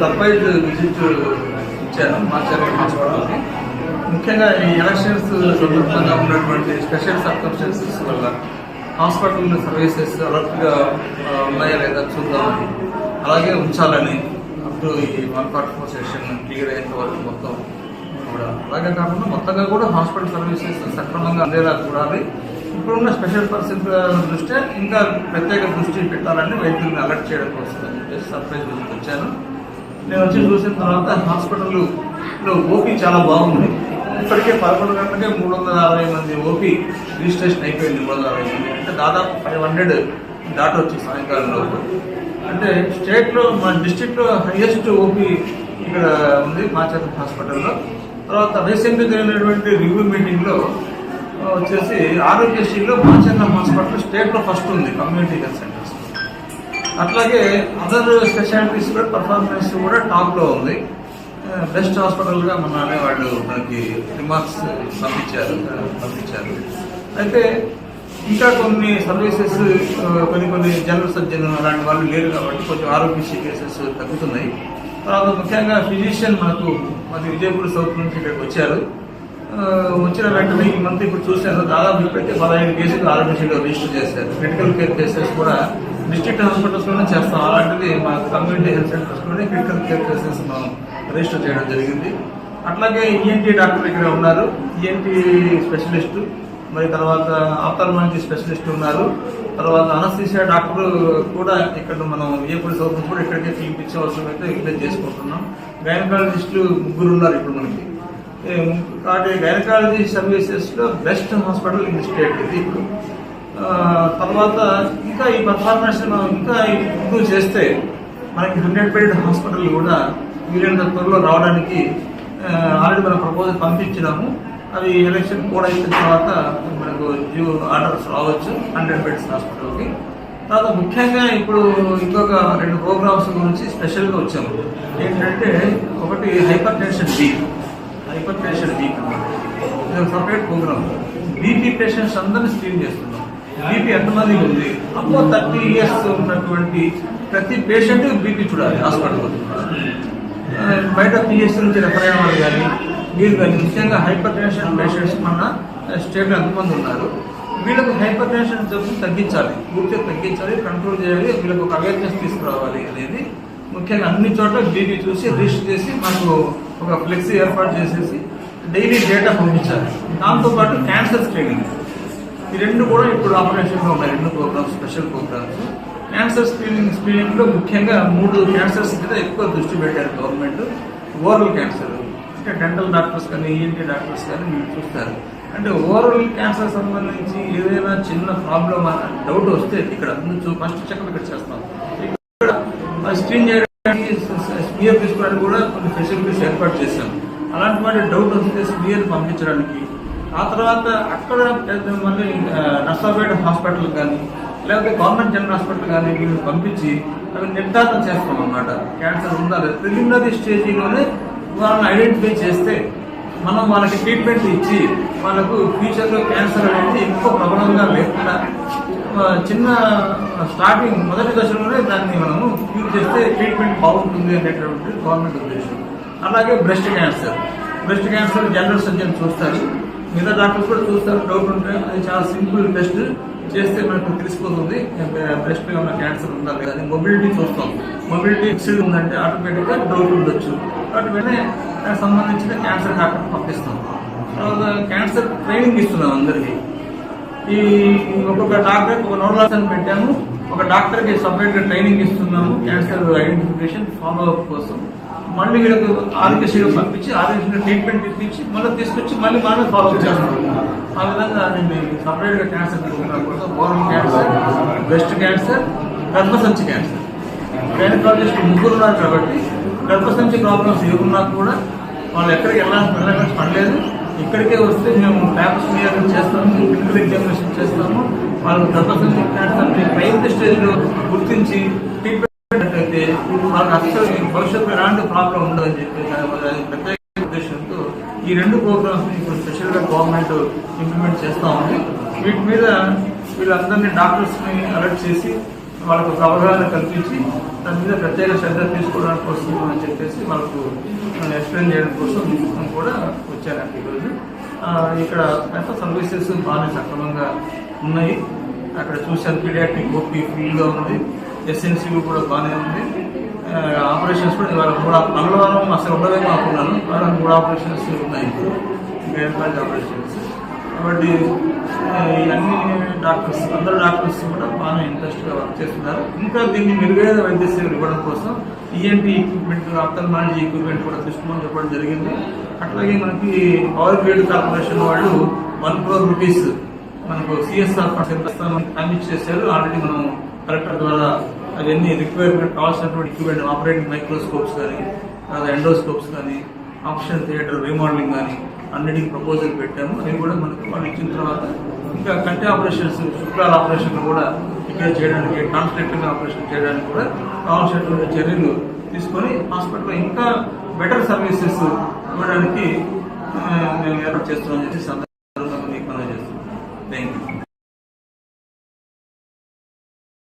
Surprise visit ఇచ్చాను మా హాస్పిటల్కి ముఖ్యంగా ఈ ఎలక్షన్స్ సందర్భంగా ఉన్నటువంటి స్పెషల్ సర్కమ్స్టెన్సెస్ వల్ల హాస్పిటల్ సర్వీసెస్ అలర్ట్గా ఉన్నాయా లేదా చూద్దామని అలాగే ఉంచాలని అప్పుడు ఈ one forty four session clear అయ్యేంత వరకు మొత్తం కూడా. అలాగే కాకుండా మొత్తంగా కూడా హాస్పిటల్ సర్వీసెస్ సక్రమంగా అందేలా చూడాలి. ఇప్పుడున్న స్పెషల్ పరిస్థితుల దృష్ట్యా ఇంకా ప్రత్యేక దృష్టి పెట్టాలని వైద్యుల్ని అలర్ట్ చేయడం కోసం అని చెప్పేసి సర్ప్రైజ్ వచ్చాను నేను వచ్చి చూసిన తర్వాత హాస్పిటల్లో ఓపీ చాలా బాగుంది. ఇప్పటికే పదకొండు గంటలకే మూడు వందల అరవై మంది ఓపీ రిజిస్ట్రేషన్ అయిపోయింది మూడు వందల అరవై మంది. అంటే దాదాపు ఫైవ్ హండ్రెడ్ దాట వచ్చి సాయంకాలంలో అంటే స్టేట్లో మా డిస్ట్రిక్ట్లో హైయెస్ట్ ఓపీ ఇక్కడ ఉంది మాచర్ల హాస్పిటల్లో. తర్వాత రీసెంట్గా జరిగినటువంటి రివ్యూ మీటింగ్లో వచ్చేసి ఆరోగ్యశ్రీలో మాచర్ల హాస్పిటల్ స్టేట్లో ఫస్ట్ ఉంది కమ్యూనిటీ హెల్త్ అట్లాగే అదర్ స్పెషాలిటీస్ కూడా పర్ఫార్మెన్స్ కూడా టాప్లో ఉంది. బెస్ట్ హాస్పిటల్గా మన అనేవాళ్ళు మనకి రిమార్క్స్ పంపించారు పంపించారు. అయితే ఇంకా కొన్ని సర్వీసెస్ కొన్ని కొన్ని జనరల్ సర్జన్ అలాంటి వాళ్ళు లేరు కాబట్టి కొంచెం ఆరోగ్యశ్రీ కేసెస్ తగ్గుతున్నాయి. తర్వాత ముఖ్యంగా ఫిజిషియన్ మనకు మన విజయపూర్ సౌత్ నుంచి ఇక్కడికి వచ్చారు. వచ్చిన వెంటనే ఈ మంత్ ఇప్పుడు చూశాను దాదాపు ఇప్పటికే పదహైదు కేసులు ఆరోగ్యశ్రీలో రిజిస్టర్ చేశారు. క్రిటికల్ కేర్ కేసెస్ కూడా డిస్ట్రిక్ట్ హాస్పిటల్స్లోనే చేస్తాం. అలాంటిది మా కమ్యూనిటీ హెల్త్ సెంటర్స్లోనే క్రిటికల్ కేర్ కేసెస్ మనం రిజిస్టర్ చేయడం జరిగింది. అట్లాగే ఈఎన్టీ డాక్టర్ ఇక్కడ ఉన్నారు. ఈఎన్టీ స్పెషలిస్ట్ మరి తర్వాత ఆప్థాల్మాలజీ స్పెషలిస్ట్ ఉన్నారు. తర్వాత అనస్థీషియా డాక్టర్ కూడా ఇక్కడ మనం ఏ పోలీస్ కూడా ఇక్కడికే పిలిపించే అవసరం అయితే ఇక్కడే చేసుకుంటున్నాం. గైనకాలజిస్టులు ముగ్గురు ఉన్నారు ఇప్పుడు మనకి. కాబట్టి గైనకాలజీ సర్వీసెస్లో బెస్ట్ హాస్పిటల్ ఇన్ స్టేట్ ఇది. ఇప్పుడు తర్వాత ఇంకా ఈ పర్ఫార్మెన్స్ ఇంకా ఇంప్రూవ్ చేస్తే మనకి హండ్రెడ్ బెడ్ హాస్పిటల్ కూడా వీలైనంత త్వరలో రావడానికి ఆల్రెడీ మనం ప్రపోజల్ పంపించినాము. అవి ఎలక్షన్ కూడా అయిన తర్వాత మనకు డ్యూ ఆర్డర్స్ రావచ్చు హండ్రెడ్ బెడ్స్ హాస్పిటల్కి తర్వాత ముఖ్యంగా ఇప్పుడు ఇంకొక రెండు ప్రోగ్రామ్స్ గురించి స్పెషల్గా వచ్చాము. ఏంటంటే ఒకటి hypertension week hypertension week ఇది ఒక separate program BP patients screen screen చేస్తున్నాం. బీపీ ఎంతమంది ఉంది అప్పుడు థర్టీ ఇయర్స్ ఉన్నటువంటి ప్రతి పేషెంట్ బీపీ చూడాలి హాస్పిటల్ బయట పిహెచ్సి నుంచి రెఫర్ అయిన వాళ్ళు కానీ వీళ్ళు కానీ ముఖ్యంగా హైపర్ టెన్షన్ పేషెంట్స్ మన స్టేట్లో ఎంతమంది ఉన్నారు వీళ్ళకు హైపర్ టెన్షన్ జబ్బు తగ్గించాలి పూర్తిగా తగ్గించాలి కంట్రోల్ చేయాలి వీళ్ళకు ఒక అవేర్నెస్ తీసుకురావాలి అనేది ముఖ్యంగా అన్ని చోట్ల బీపీ చూసి రిజిస్టర్ చేసి మనకు ఒక ఫ్లెక్సీ ఏర్పాటు చేసేసి డైలీ డేటా పంపించాలి. దాంతోపాటు క్యాన్సర్ స్క్రీనింగ్. ఈ రెండు కూడా ఇప్పుడు ఆపరేషన్లో ఉన్నాయి. రెండు programs special programs. Cancer screening స్క్రీనింగ్లో ముఖ్యంగా మూడు క్యాన్సర్స్ మీద ఎక్కువ దృష్టి పెట్టారు గవర్నమెంట్ ఓరల్ క్యాన్సర్ అంటే డెంటల్ డాక్టర్స్ కానీ ఈఎన్టీ డాక్టర్స్ కానీ మీరు చూస్తారు. అంటే ఓవరాల్ క్యాన్సర్ సంబంధించి ఏదైనా చిన్న ప్రాబ్లం డౌట్ వస్తే ఇక్కడ ముందు ఫస్ట్ చెకప్ ఇక్కడ చేస్తాం. ఇక్కడ స్క్రీన్ చేయడానికి స్మియర్ తీసుకోవడానికి కూడా కొన్ని ఫెసిలిటీస్ ఏర్పాటు చేశాం. అలాంటి వాటి డౌట్ వస్తే స్మియర్ పంపించడానికి ఆ తర్వాత అక్కడ పెద్ద మళ్ళీ నర్సాపేట హాస్పిటల్ కానీ లేకపోతే గవర్నమెంట్ జనరల్ హాస్పిటల్ కానీ వీళ్ళు పంపించి అవి నిర్ధారణ చేస్తాం అన్నమాట క్యాన్సర్ ఉందా లేదా? ప్రిలిమినరీ స్టేజీలోనే వాళ్ళని ఐడెంటిఫై చేస్తే మనం వాళ్ళకి ట్రీట్మెంట్ ఇచ్చి వాళ్ళకు ఫ్యూచర్లో క్యాన్సర్ అనేది ఎక్కువ ప్రబలంగా లేకుండా చిన్న స్టార్టింగ్ మొదటి దశలోనే దాన్ని మనము క్యూర్ చేస్తే ట్రీట్మెంట్ బాగుంటుంది అనేటటువంటి గవర్నమెంట్ ఉద్దేశం. అలాగే breast cancer. Breast cancer general surgeon చూస్తారు. మిగతా డాక్టర్స్ కూడా చూస్తారు డౌట్ ఉంటే అది చాలా సింపుల్ టెస్ట్ చేస్తే మనకు తెలిసిపోతుంది. బ్రెస్ట్ ఏమైనా ఉన్న క్యాన్సర్ ఉందా లేదా? అది మొబిలిటీ చూస్తాం. మొబిలిటీ ఫిక్స్డ్ ఉందంటే ఆటోమేటిక్గా డౌట్ ఉండొచ్చు. కాబట్టి వెంటనే దానికి సంబంధించిన క్యాన్సర్ డాక్టర్ పంపిస్తాం. తర్వాత క్యాన్సర్ ట్రైనింగ్ ఇస్తున్నాం అందరికీ. ఈ ఒక్కొక్క డాక్టర్ ఒక నోడలాసన్ పెట్టాము. ఒక డాక్టర్కి సపరేట్గా సపరేట్గా ట్రైనింగ్ ఇస్తున్నాము. క్యాన్సర్ ఐడెంటిఫికేషన్ ఫాలో అప్ కోసం. మళ్ళీ వీళ్ళకు ఆరోగ్యశ్రీలో పంపించి ఆరోగ్యశ్రీలో ట్రీట్మెంట్ ఇప్పించి మళ్ళీ తీసుకొచ్చి మళ్ళీ మనమే ఫాలో చేస్తాం ఆ విధంగా నేను సపరేట్గా క్యాన్సర్ తీసుకున్నాను బోర్న్ క్యాన్సర్ బ్రెస్ట్ క్యాన్సర్ గర్భసంచి క్యాన్సర్ గైనకాలజిస్ట్ ముగ్గురు ఉన్నారు కాబట్టి గర్భసంచి ప్రాబ్లమ్స్ ఏమున్నా కూడా వాళ్ళు ఎక్కడికి వెళ్ళాల్సిన వెళ్ళాలని పడలేదు ఇక్కడికే వస్తే మేము పేపర్స్ క్లియర్ చేస్తాము క్లినికల్ ఎగ్జామినేషన్ చేస్తాము. వాళ్ళు గర్భసంచి క్యాన్సర్ ప్రైవేట్ స్టేజ్లో గుర్తించి ట్రీట్మెంట్ అసలు భవిష్యత్తులో ఎలాంటి ప్రాబ్లం ఉండదని చెప్పి ప్రత్యేక ఉద్దేశంతో ఈ రెండు ప్రోగ్రామ్స్ ఇప్పుడు స్పెషల్గా గవర్నమెంట్ ఇంప్లిమెంట్ చేస్తూ ఉంది. వీటి మీద వీళ్ళందరినీ డాక్టర్స్ని అలర్ట్ చేసి వాళ్ళకు ఒక అవగాహన కల్పించి దాని మీద ప్రత్యేక శ్రద్ధ తీసుకోవడానికి వస్తుంది అని చెప్పేసి వాళ్ళకు ఎక్స్ప్లెయిన్ చేయడం కోసం కూడా వచ్చానండి ఈరోజు. ఇక్కడ మెట్రో సర్వీసెస్ బాగానే సక్రమంగా ఉన్నాయి. అక్కడ చూసాను పీడియాట్రిక్ ఓపీ ఫ్రీగా ఉంది ఎస్ఎన్సీ కూడా బాగానే ఉంది. ఆపరేషన్స్ కూడా ఇవాళ మూడు మంగళవారం అసలు ఉండదని అనుకున్నాను ఇవాళ మూడు ఆపరేషన్స్ ఉన్నాయి. ఇప్పుడు గైనకాలజీ ఆపరేషన్స్. కాబట్టి ఇవన్నీ అన్ని డాక్టర్స్ అందరు డాక్టర్స్ కూడా బాగా ఇంట్రెస్ట్గా వర్క్ చేస్తున్నారు. ఇంకా దీన్ని మెరుగైన వైద్య సేవలు ఇవ్వడం కోసం ఈఎన్టీ ఎక్విప్మెంట్ అప్తల్మాలజీ ఎక్విప్మెంట్ కూడా తీసుకోమని చెప్పడం జరిగింది. అట్లాగే మనకి పవర్ గ్రేడ్ కార్పొరేషన్ వాళ్ళు వన్ క్రోర్ రూపీస్ మనకు సిఎస్ఆర్ కమిట్ అందించేశారు ఆల్రెడీ మనం కలెక్టర్ ద్వారా అవన్నీ రిక్వైర్మెంట్ కావాల్సినటువంటి ఎక్విప్మెంట్ ఆపరేటింగ్ మైక్రోస్కోప్స్ కానీ లేదా ఎండోస్కోప్స్ కానీ ఆప్షన్ థియేటర్ రీమోడలింగ్ కానీ అన్నిటికీ ప్రపోజల్ పెట్టాము. అవి కూడా మనకు వాళ్ళు ఇచ్చిన తర్వాత ఇంకా కంటి ఆపరేషన్స్ శుక్రాల ఆపరేషన్లు కూడా ఇక్కడ చేయడానికి కాన్స్ట్రక్టింగ్ ఆపరేషన్ చేయడానికి కూడా కావాల్సినటువంటి చర్యలు తీసుకొని హాస్పిటల్లో ఇంకా బెటర్ సర్వీసెస్ ఇవ్వడానికి మేము ఏర్పాటు చేస్తున్నామని చెప్పి